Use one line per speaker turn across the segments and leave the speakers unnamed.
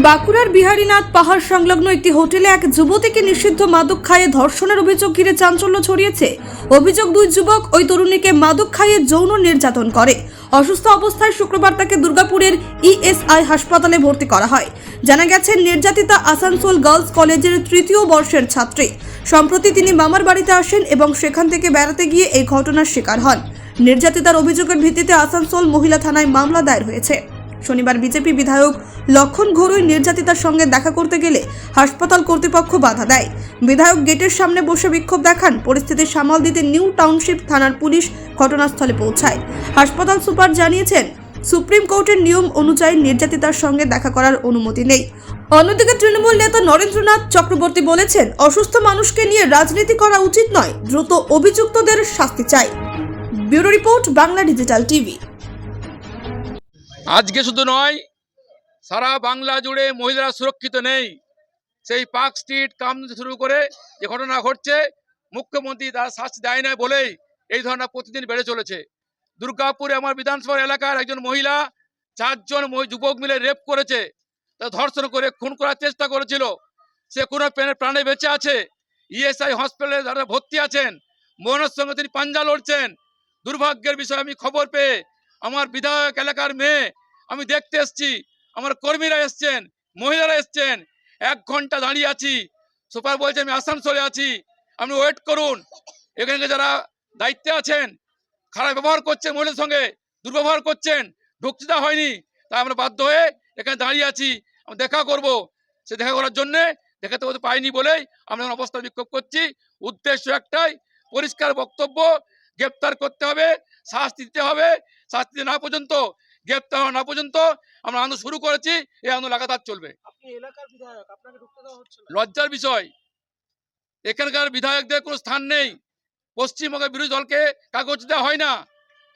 বাঁকুড়ার বিহারীনাথ পাহাড় সংলগ্ন একটি হোটেলে এক যুবতীকে নিষিদ্ধ মাদক খাইয়ে ধর্ষণের অভিযোগ ঘিরে চাঞ্চল্য ছড়িয়েছে। অভিযোগ দুই যুবক ওই তরুণীকে মাদক খাইয়ে যৌন নির্যাতন করে। অসুস্থ অবস্থায় শুক্রবার তাকে দুর্গাপুরের ইএসআই হাসপাতালে ভর্তি করা হয়। জানা গেছে, নির্যাতিতা আসানসোল গার্লস কলেজের তৃতীয় বর্ষের ছাত্রী। সম্প্রতি তিনি মামার বাড়িতে আসেন এবং সেখান থেকে বেড়াতে গিয়ে এই ঘটনার শিকার হন। নির্যাতিতার অভিযোগের ভিত্তিতে আসানসোল মহিলা থানায় মামলা দায়ের হয়েছে। শনিবার বিজেপি বিধায়ক লক্ষণ ঘোরই নির্যাতিতার সঙ্গে দেখা করতে গেলে হাসপাতাল কর্তৃপক্ষ বাধা দেয়। বিধায়ক গেটের সামনে বসে বিক্ষোভ দেখান। পরিস্থিতি সামাল দিতে নিউ টাউনশিপ থানার পুলিশ ঘটনাস্থলে পৌঁছায়। হাসপাতাল সুপার জানিয়েছেন, সুপ্রিম কোর্টের নিয়ম অনুযায়ী নির্যাতিতার সঙ্গে দেখা করার অনুমতি নেই। অন্যদিকে তৃণমূল নেতা নরেন্দ্রনাথ চক্রবর্তী বলেছেন, অসুস্থ মানুষকে নিয়ে রাজনীতি করা উচিত নয়, দ্রুত অভিযুক্তদের শাস্তি চাই। Bureau report, Bangla digital TV.
আজকে শুধু নয়, সারা বাংলা জুড়ে মহিলারা সুরক্ষিত নেই। সেই পার্ক স্ট্রিট কাম শুরু করে যে ঘটনা ঘটছে, মুখ্যমন্ত্রী তারা শাস্তি দেয় না বলেই এই ধরনের প্রতিদিন বেড়ে চলেছে। দুর্গাপুরে আমার বিধানসভা এলাকার একজন মহিলা, চারজন যুবক মিলে রেপ করেছে। তা ধর্ষণ করে খুন করার চেষ্টা করেছিল। সে কোনো প্রাণে- বেঁচে আছে। ইএসআই হসপিটালে তারা ভর্তি আছেন। মোহনের সঙ্গে তিনি পাঞ্জা লড়ছেন। দুর্ভাগ্যের বিষয়ে আমি খবর পেয়ে আমার বিধায়ক এলাকার মেয়ে, আমি দেখতে এসছি, আমার কর্মীরা এসছেন, মহিলারা এসছেন, এক ঘণ্টা দাঁড়িয়ে আছি, সুপার বলছে আমি আসানসোলে আছি, আপনি ওয়েট করুন। এখানে যারা দায়িত্বে আছেন, খারাপ ব্যবহার করছেন মহিলার সঙ্গে, দুর্ব্যবহার করছেন ঢুকতে দেওয়া হয়নি, তাই আমরা বাধ্য হয়ে এখানে দাঁড়িয়ে আছি, আমরা দেখা করব। সে দেখা করার জন্যে দেখাতে হতে পাইনি বলেই আমরা এখন অবস্থা বিক্ষোভ করছি। উদ্দেশ্য একটাই, পরিষ্কার বক্তব্য গ্রেপ্তার করতে হবে, শাস্তি দিতে হবে শাস্তি না পর্যন্ত গ্রেপ্তার না পর্যন্ত আমরা আন্দোলন শুরু করেছি এই আন্দোলন লাগাতার চলবে। লজ্জার বিষয়। এখানকার বিধায়কদের কোনো স্থান নেই। পশ্চিমবঙ্গের বিরোধী দলকে কাগজ দেওয়া হয় না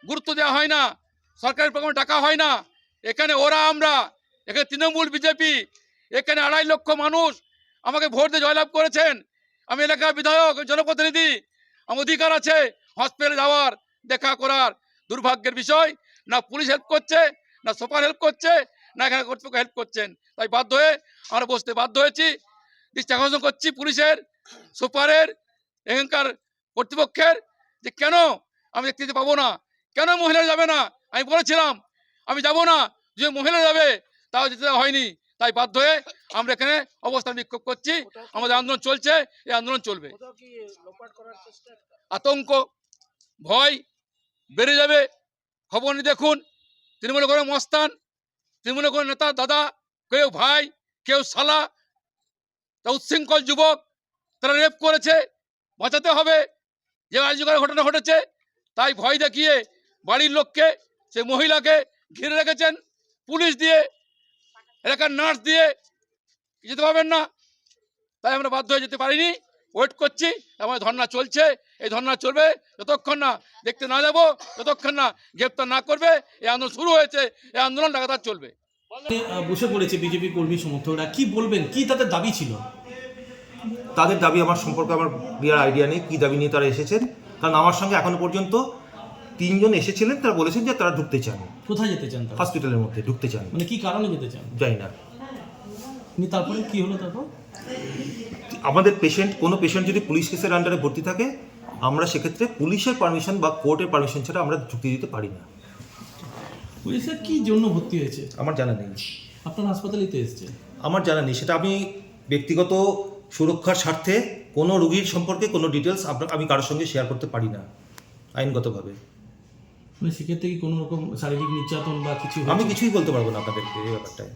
গুরুত্ব দেওয়া হয় না সরকারের প্রোগ্রামে ডাকা হয় না। এখানে ওরা আমরা এখানে তৃণমূল বিজেপি এখানে আড়াই লক্ষ মানুষ আমাকে ভোট দিয়ে জয়লাভ করেছেন। আমি এলাকার বিধায়ক জনপ্রতিনিধি আমার অধিকার আছে হসপিটালে যাওয়ার দেখা করার। দুর্ভাগ্যের বিষয়। না পুলিশ হেল্প করছে না সুপার হেল্প করছে না এখানে কর্তৃপক্ষ হেল্প করছেন। তাই বাধ্য হয়ে আমরা বসতে বাধ্য হয়েছি। দৃষ্টি করছি পুলিশের সুপারের এখানকার কর্তৃপক্ষের যে কেন আমি দেখতে যেতে পাবো না? কেন মহিলারা যাবে না? আমি বলেছিলাম আমি যাব না। যে মহিলা যাবে তাও যেতে হয়নি। তাই বাধ্য হয়ে আমরা এখানে অবস্থান বিক্ষোভ করছি। আমাদের আন্দোলন চলছে এই আন্দোলন চলবে। আতঙ্ক ভয় বেড়ে যাবে। খবর নিয়ে দেখুন, তৃণমূল করে মস্তান, তৃণমূল করে নেতা দাদা, কেউ ভাই, কেউ শালা, তা উচ্ছৃঙ্খল যুবক, তারা রেপ করেছে, বাঁচাতে হবে। যে আজকাল ঘটনা ঘটেছে, তাই ভয় দেখিয়ে বাড়ির লোককে সে মহিলাকে ঘিরে রেখেছেন পুলিশ দিয়ে, এলাকার নার্স দিয়ে যেতে পারবেন না। তাই আমরা বাধ্য হয়ে যেতে পারিনি। ওয়েট করছি আমার ধর্না চলছে। এই ধর্না চলবে যতক্ষণ না দেখতে না যাব ততক্ষণ না গ্রেপ্তার না করবে এই আন্দোলন শুরু হয়েছে এই আন্দোলন লাগাতার চলবে।
বসে পড়েছে বিজেপি কর্মী সমর্থকরা কি বলবেন? কি তাদের দাবি ছিল?
তাদের দাবি আমার সম্পর্কে আমার বিয়ার আইডিয়া নেই কী দাবি নিয়ে তারা এসেছেন? কারণ আমার সঙ্গে এখনও পর্যন্ত তিনজন এসেছিলেন তারা বলেছেন যে তারা ঢুকতে চান।
কোথায় যেতে চান তারা?
হসপিটালের মধ্যে ঢুকতে চান।
মানে কি কারণে যেতে চান?
যাই না।
তারপরে কি হলো তারপর?
আমাদের পেশেন্ট কোনো পেশেন্ট যদি পুলিশ কেসের আন্ডারে ভর্তি থাকে আমরা সেক্ষেত্রে পুলিশের পারমিশন বা কোর্টের পারমিশন ছাড়া আমরা ঢুকতে দিতে পারি না।
পুলিশের কি জন্য ভর্তি হয়েছে?
আমার জানা নেই।
আপনার হাসপাতালেই তো এসছে।
আমার জানা নেই। সেটা আমি ব্যক্তিগত সুরক্ষার স্বার্থে কোনো রুগীর সম্পর্কে কোনো ডিটেলস আপনার আমি কারোর সঙ্গে শেয়ার করতে পারি না আইনগতভাবে।
মানে সেক্ষেত্রে কি কোনো রকম শারীরিক নির্যাতন বা কিছু
আমি কিছুই বলতে পারব না আপনাদেরকে এই ব্যাপারটায়।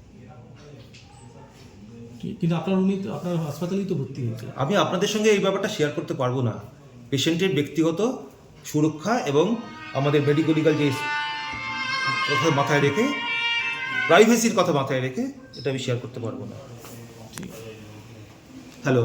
কিন্তু আপনার উনি আপনার হাসপাতালেই তো ভর্তি হয়েছে।
আমি আপনাদের সঙ্গে এই ব্যাপারটা শেয়ার করতে পারব না। পেশেন্টের ব্যক্তিগত সুরক্ষা এবং আমাদের মেডিকেল লিগাল যে কথা মাথায় রেখে প্রাইভেসির কথা মাথায় রেখে এটা আমি শেয়ার করতে পারব না। হ্যালো